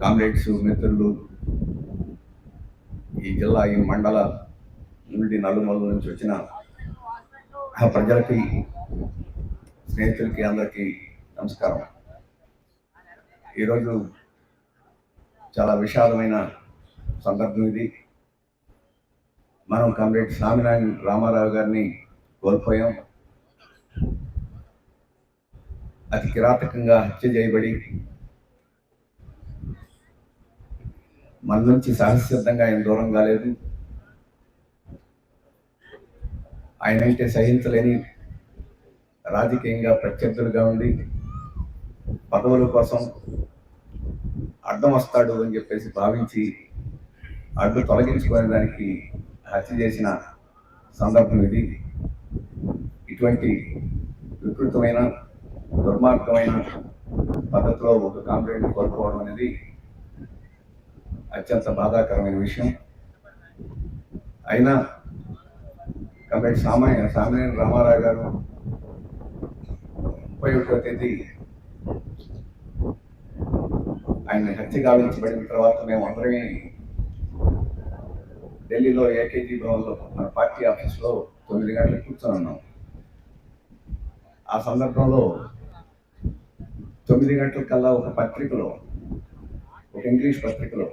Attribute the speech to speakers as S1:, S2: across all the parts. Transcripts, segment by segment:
S1: Comrades మిత్రులు ఈ జిల్లా ఈ మండల నుండి నలుమల నుంచి వచ్చిన ఆ ప్రజలకి స్నేహితులకి అందరికీ నమస్కారం. ఈరోజు చాలా విషాదమైన సందర్భం ఇది. మనం కామ్రేడ్ స్వామినారాయణ రామారావు గారిని కోల్పోయాం. అతి కిరాతకంగా హత్య చేయబడి మన నుంచి సహసిద్ధంగా ఆయన దూరం కాలేదు. ఆయన అంటే సహించలేని రాజకీయంగా ప్రత్యర్థులుగా ఉండి పదవుల కోసం అడ్డం వస్తాడు అని చెప్పేసి భావించి అడ్డు తొలగించుకునే దానికి హత్య చేసిన సందర్భం ఇది. ఇటువంటి వికృతమైన దుర్మార్గమైన పద్ధతిలో ఒక కాంప్లైంట్ కోల్పోవడం అనేది అత్యంత బాధాకరమైన విషయం. అయినా కాబట్టి సామాన్య సామాన్య రామారావు గారు ముప్పై ఒకటో తేదీ ఆయన హత్య గావించబడిన తర్వాత మేము అందరమే ఢిల్లీలో ఏకేజీ భవన్లో మన పార్టీ ఆఫీస్లో తొమ్మిది గంటలకు కూర్చొని ఉన్నాం. ఆ సందర్భంలో తొమ్మిది గంటల కల్లా ఒక పత్రికలో ఒక ఇంగ్లీష్ పత్రికలో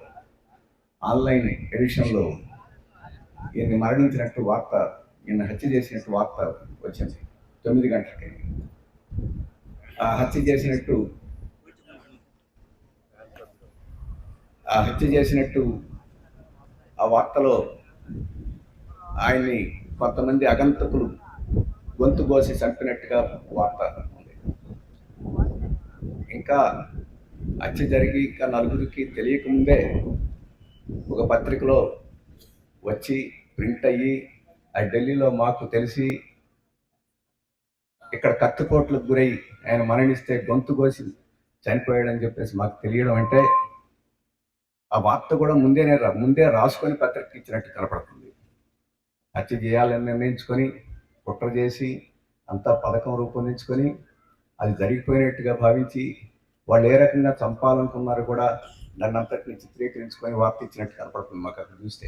S1: ఆన్లైన్ ఎడిషన్లో ఈయన్ని మరణించినట్టు వార్త ఈయన హత్య చేసినట్టు వార్త వచ్చింది. తొమ్మిది గంటలకి. ఆ హత్య చేసినట్టు ఆ హత్య చేసినట్టు ఆ వార్తలో ఆయన్ని కొంతమంది అగంతకులు గొంతు కోసి చంపినట్టుగా వార్త ఉంది. ఇంకా హత్య జరిగి ఇంకా నలుగురికి తెలియకముందే ఒక పత్రికలో వచ్చి ప్రింట్ అయ్యి ఆ ఢిల్లీలో మాకు తెలిసి ఇక్కడ కత్తుకోట్లకు గురై ఆయన మరణిస్తే గొంతు కోసి చనిపోయాడని చెప్పేసి మాకు తెలియడం అంటే ఆ వార్త కూడా ముందేనే రా ముందే రాసుకొని పత్రిక ఇచ్చినట్టు కనపడుతుంది. హత్య చేయాలని నిర్ణయించుకొని కుట్ర చేసి అంతా పథకం రూపొందించుకొని అది జరిగిపోయినట్టుగా భావించి వాళ్ళు ఏ రకంగా చంపాలనుకున్నారు కూడా నన్ను అంతటిని చిత్రీకరించుకొని వార్త ఇచ్చినట్టు కనపడుతుంది మాకు అక్కడ చూస్తే.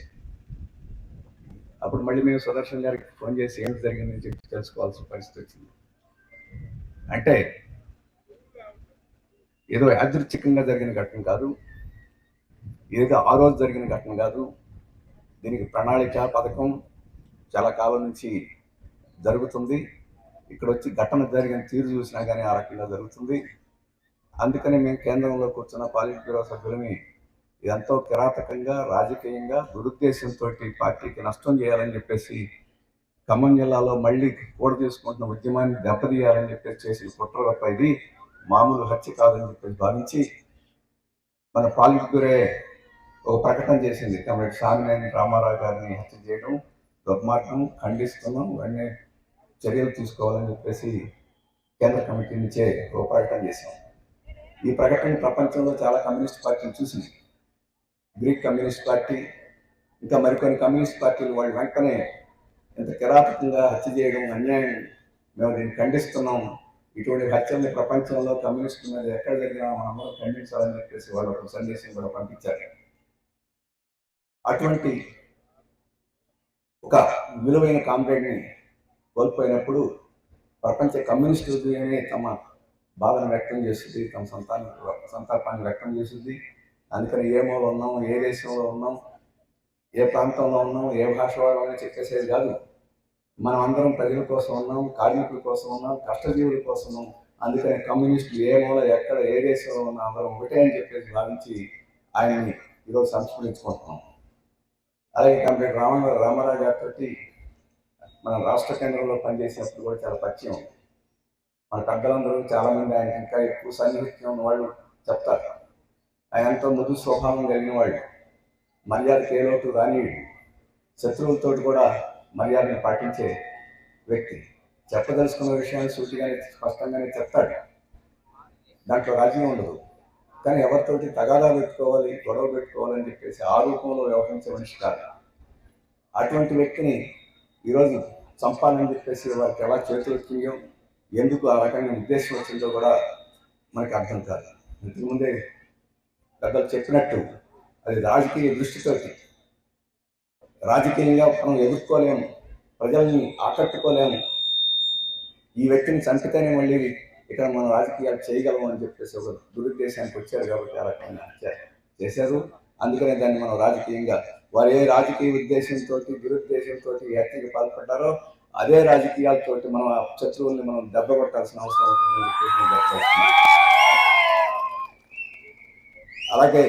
S1: అప్పుడు మళ్ళీ మేము సుదర్శన్ గారికి ఫోన్ చేసి ఏం జరిగిందని చెప్పి తెలుసుకోవాల్సిన పరిస్థితి వచ్చింది. అంటే ఏదో యాదృచ్ఛికంగా జరిగిన ఘటన కాదు ఏదో ఆ రోజు జరిగిన ఘటన కాదు దీనికి ప్రణాళిక పథకం చాలా కాలం నుంచి జరుగుతుంది. ఇక్కడ వచ్చి ఘటన జరిగిన తీరు చూసినా కానీ ఆ రకంగా జరుగుతుంది. అందుకని మేము కేంద్రంలో కూర్చున్న పాలిట్ బ్యూరో సభ్యులని ఎంతో కిరాతకంగా రాజకీయంగా దురుద్దేశంతో పార్టీకి నష్టం చేయాలని చెప్పేసి ఖమ్మం జిల్లాలో మళ్ళీ కూడ తీసుకుంటున్న ఉద్యమాన్ని దెబ్బతీయాలని చెప్పేసి చేసి కుట్ర తప్ప ఇది మామూలు హత్య కాదని చెప్పేసి భావించి మన పాలిట్ బ్యూరే ఒక ప్రకటన చేసింది. కాబట్టి స్వామినేని రామారావు గారిని హత్య చేయడం దుర్మార్గం ఖండిస్తున్నాం వెంటనే చర్యలు తీసుకోవాలని చెప్పేసి కేంద్ర కమిటీ నుంచే ఒక ప్రకటన చేశాం. ఈ ప్రకటన ప్రపంచంలో చాలా కమ్యూనిస్ట్ పార్టీలు చూసింది. గ్రీక్ కమ్యూనిస్ట్ పార్టీ ఇంకా మరికొన్ని కమ్యూనిస్ట్ పార్టీలు వాళ్ళు వెంటనే ఇంత కిరాతకంగా హత్య చేయడం అన్యాయం మేము దీన్ని ఖండిస్తున్నాం. ఇటువంటి హత్యల్ని ప్రపంచంలో కమ్యూనిస్ట్ మీద ఎక్కడ జరిగినా మనందరం ఖండించాలని చెప్పేసి వాళ్ళు ఒక సందేశం కూడా పంపించారు. అటువంటి ఒక విలువైన కామ్రేడ్ని కోల్పోయినప్పుడు ప్రపంచ కమ్యూనిస్ట్ తమ బాధను వ్యక్తం చేస్తుంది తమ సంతాన్ని సంతాపాన్ని వ్యక్తం చేస్తుంది అందుకని ఏ మూల ఉన్నాం ఏ దేశంలో ఉన్నాం ఏ ప్రాంతంలో ఉన్నాం ఏ భాష వాళ్ళని చెప్పేసేది కాదు. మనం అందరం ప్రజల కోసం ఉన్నాం కార్మికుల కోసం ఉన్నాం కష్టజీవుల కోసం ఉన్నాం. అందుకని కమ్యూనిస్టులు ఏ మూల ఎక్కడ ఏ దేశంలో ఉన్నా అందరం ఒకటే అని చెప్పేసి భావించి ఆయన్ని ఈరోజు సంస్మరించుకుంటున్నాం. అలాగే కంప్లీట్ రామ రామారావు గారితో మన రాష్ట్ర కేంద్రంలో పనిచేసినప్పుడు కూడా చాలా పరిచయం. ఉంది. మన పెద్దలందరూ చాలామంది ఆయన ఇంకా ఎక్కువ సన్నిహిత్యం ఉన్న వాళ్ళు చెప్తారు. ఆయన ఎంతో మృదు స్వభావం కలిగిన వాళ్ళు. మర్యాదకి ఏ రాని శత్రువులతో కూడా మర్యాదను పాటించే వ్యక్తి. చెప్పదలుచుకున్న విషయాన్ని సూటిగానే స్పష్టంగానే చెప్తాడు. దాంట్లో రాజ్యం ఉండదు. కానీ ఎవరితోటి తగాదా పెట్టుకోవాలి గొడవ పెట్టుకోవాలని చెప్పేసి ఆ రూపంలో వ్యవహరించే మనిషి కాదు. అటువంటి వ్యక్తిని ఈరోజు చంపాలని చెప్పేసి వారికి ఎలా చేతులు వచ్చినాయో ఎందుకు ఆ రకమైన ఉద్దేశం వచ్చిందో కూడా మనకి అర్థం కాదు. ఇంతకుముందే పెద్దలు చెప్పినట్టు అది రాజకీయ దృష్టితోటి రాజకీయంగా మనం ఎదుర్కోలేము ప్రజల్ని ఆకట్టుకోలేము. ఈ వ్యక్తిని చంపితేనే మళ్ళీ ఇక్కడ మనం రాజకీయాలు చేయగలము అని చెప్పేసి ఒక దురుద్దేశానికి వచ్చారు కాబట్టి ఆ రకంగా చేశారు. అందుకనే దాన్ని మనం రాజకీయంగా వారు ఏ రాజకీయ ఉద్దేశంతో దురుద్దేశంతో హత్యకి పాల్పడ్డారో అదే రాజకీయాలతో మనం శత్రువుల్ని మనం దెబ్బ కొట్టాల్సిన అవసరం అవుతుంది అలాగే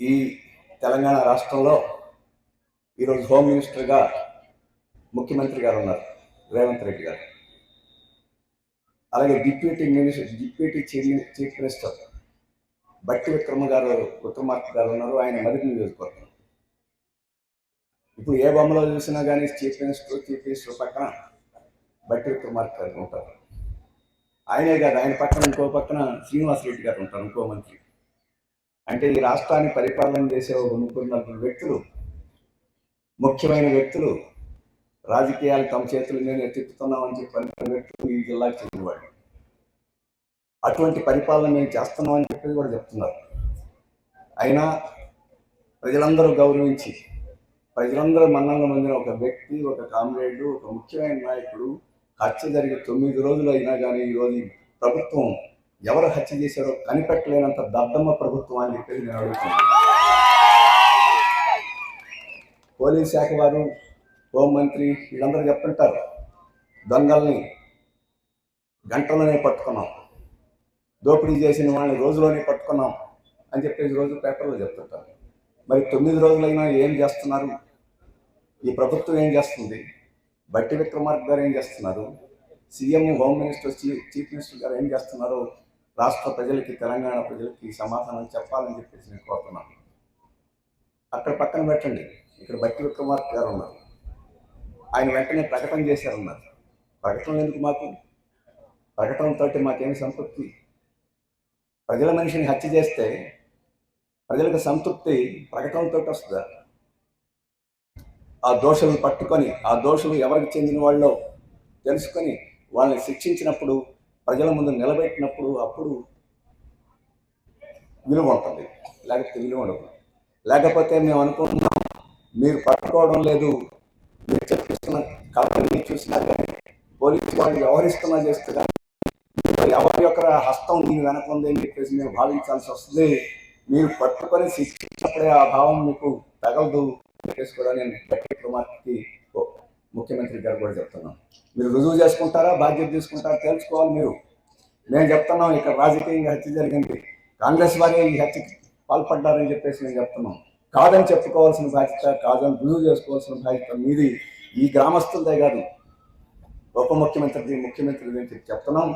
S1: ఈ తెలంగాణ రాష్ట్రంలో ఈరోజు హోమ్ మినిస్టర్గా ముఖ్యమంత్రి గారు ఉన్నారు రేవంత్ రెడ్డి గారు. అలాగే deputy minister deputy chief chief minister Bhatti Vikrama గారు విక్రమార్క గారు ఉన్నారు ఆయన మదిరి నియోజకవర్గం ఇప్పుడు ఏ బొమ్మలో చూసినా కానీ చీఫ్ మినిస్టర్ చీఫ్ మినిస్టర్ పక్కన బట్టి విక్రమార్క గారు ఉంటారు. ఆయనే కాదు ఆయన పక్కన ఇంకో పక్కన శ్రీనివాస్ రెడ్డి గారు ఉంటారు ఇంకో మంత్రి. అంటే ఈ రాష్ట్రాన్ని పరిపాలన చేసే ఒక ముగ్గురు నలుగురు వ్యక్తులు ముఖ్యమైన వ్యక్తులు రాజకీయాలు తమ చేతులు మీద తిప్పుతున్నామని చెప్పి వ్యక్తులు ఈ జిల్లాకు చెందినవాడు అటువంటి పరిపాలన మేము చేస్తున్నామని చెప్పి కూడా చెప్తున్నారు. అయినా ప్రజలందరూ గౌరవించి ప్రజలందరూ మన్నలను పొందిన ఒక వ్యక్తి ఒక కామ్రేడ్ ఒక ముఖ్యమైన నాయకుడు. హత్య జరిగి తొమ్మిది రోజులు అయినా కానీ ఈరోజు ప్రభుత్వం ఎవరు హత్య చేశారో కనిపెట్టలేనంత దద్దమ్మ ప్రభుత్వం అని చెప్పేసి నేను అడుగుతున్నాను. పోలీస్ శాఖ వారు హోంమంత్రి వీళ్ళందరూ చెప్తుంటారు దొంగల్ని గంటలోనే పట్టుకున్నాం దోపిడీ చేసిన వాళ్ళని రోజులోనే పట్టుకున్నాం అని చెప్పేసి రోజు పేపర్లో చెప్తుంటారు. మరి తొమ్మిది రోజులైనా ఏం చేస్తున్నారు? ఈ ప్రభుత్వం ఏం చేస్తుంది? బట్టి విక్రమార్క గారు ఏం చేస్తున్నారు? CM home minister chief minister గారు ఏం చేస్తున్నారు? రాష్ట్ర ప్రజలకి తెలంగాణ ప్రజలకి సమాధానం చెప్పాలని చెప్పేసి నేను కోరుతున్నాను. అక్కడ పక్కన పెట్టండి. ఇక్కడ బట్టి విక్రమార్క గారు ఉన్నారు. ఆయన వెంటనే ప్రకటన చేశారన్నారు. ప్రకటన ఎందుకు మాకు? ప్రకటనతో మాకేమి సంతృప్తి? ప్రజల మనిషిని హత్య చేస్తే ప్రజలకు సంతృప్తి ప్రకటనతో వస్తుందా? ఆ దోషులను పట్టుకొని ఆ దోషులు ఎవరికి చెందిన వాళ్ళో తెలుసుకొని వాళ్ళని శిక్షించినప్పుడు ప్రజల ముందు నిలబెట్టినప్పుడు అప్పుడు విలువ ఉంటుంది. లేకపోతే విలువ ఉండదు. లేకపోతే మేము అనుకుంటున్నాం మీరు పట్టుకోవడం లేదు. మీరు చెప్పిస్తున్న కళని చూసినా కానీ పోలీసు వాళ్ళు వ్యవహరిస్తున్నా చేస్తే కానీ ఎవరి యొక్క హస్తం దీని వెనక ఉంది అని చెప్పేసి మేము భావించాల్సి వస్తుంది. మీరు పట్టుకొని శిక్షించినప్పుడే ఆ భావం మీకు తగలదు. అని కూడా నేను గట్టి రుమార్క్కి ముఖ్యమంత్రి గారు కూడా చెప్తున్నాను. మీరు రుజువు చేసుకుంటారా? బాధ్యత తీసుకుంటారా? తెలుసుకోవాలి మీరు. మేము చెప్తున్నాం ఇక్కడ రాజకీయంగా హత్య జరిగింది. కాంగ్రెస్ వారే ఈ హత్యకి పాల్పడ్డారని చెప్పేసి మేము చెప్తున్నాం. కాదని చెప్పుకోవాల్సిన బాధ్యత కాదని రుజువు చేసుకోవాల్సిన బాధ్యత మీది. ఈ గ్రామస్తులదే కాదు. ఉప ముఖ్యమంత్రిది ముఖ్యమంత్రి అని చెప్పి చెప్తున్నాం.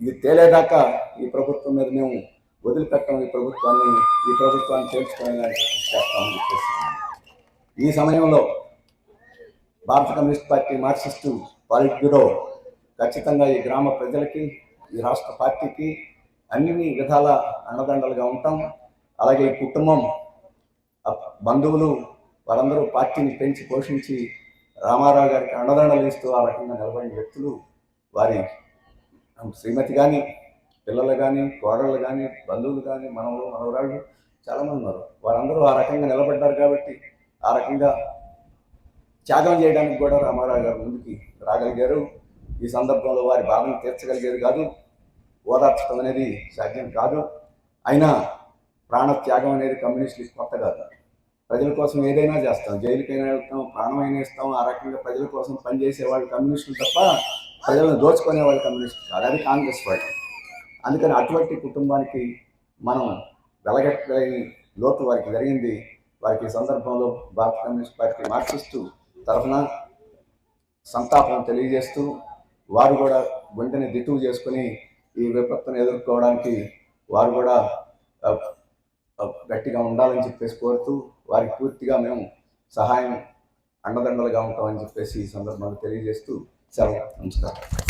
S1: ఇది తేలేదాకా ఈ ప్రభుత్వం మీద మేము వదిలిపెట్టాం. ఈ ప్రభుత్వాన్ని ఈ ప్రభుత్వాన్ని చేర్చుకోవాలని చేస్తామని చెప్పేసి ఈ సమయంలో భారత communist party marxist politburo ఖచ్చితంగా ఈ గ్రామ ప్రజలకి ఈ రాష్ట్ర పార్టీకి అన్ని విధాల అండదండలుగా ఉంటాం. అలాగే ఈ కుటుంబం బంధువులు వారందరూ పార్టీని పెంచి పోషించి రామారావు గారికి అండదండలు ఇస్తూ ఆ రకంగా నిలబడిన వ్యక్తులు వారి శ్రీమతి కానీ పిల్లలు కానీ కోడళ్ళు కానీ బంధువులు కానీ మనవలు మనవరాళ్ళు చాలామంది ఉన్నారు. వారందరూ ఆ రకంగా నిలబడ్డారు కాబట్టి ఆ రకంగా త్యాగం చేయడానికి కూడా రామారావు గారు ముందుకి రాగలిగారు. ఈ సందర్భంలో వారి బాధను తీర్చగలిగేది కాదు. ఓదార్చడం అనేది సాధ్యం కాదు. అయినా ప్రాణ త్యాగం అనేది కమ్యూనిస్టులు కొత్త కాదు. ప్రజల కోసం ఏదైనా చేస్తాం. జైలుకైనా వెళ్తాం ప్రాణమైనా ఇస్తాం ఆ రకంగా ప్రజల కోసం పనిచేసే వాళ్ళు కమ్యూనిస్టులు తప్ప ప్రజలను దోచుకునే వాళ్ళు కమ్యూనిస్టులు కాదు. అది కాంగ్రెస్ పార్టీ. అందుకని అటువంటి కుటుంబానికి మనం వెలగట్టలేని లోటు వారికి జరిగింది. వారికి సందర్భంలో భారత కమ్యూనిస్ట్ పార్టీ మార్క్సిస్టు తరఫున సంతాపం తెలియజేస్తూ వారు కూడా గుండెని దిట్టువు చేసుకుని ఈ విపత్తును ఎదుర్కోవడానికి వారు కూడా గట్టిగా ఉండాలని చెప్పేసి కోరుతూ వారికి పూర్తిగా మేము సహాయం అండదండలుగా ఉంటామని చెప్పేసి ఈ సందర్భంలో తెలియజేస్తూ సెలవు నమస్కారం.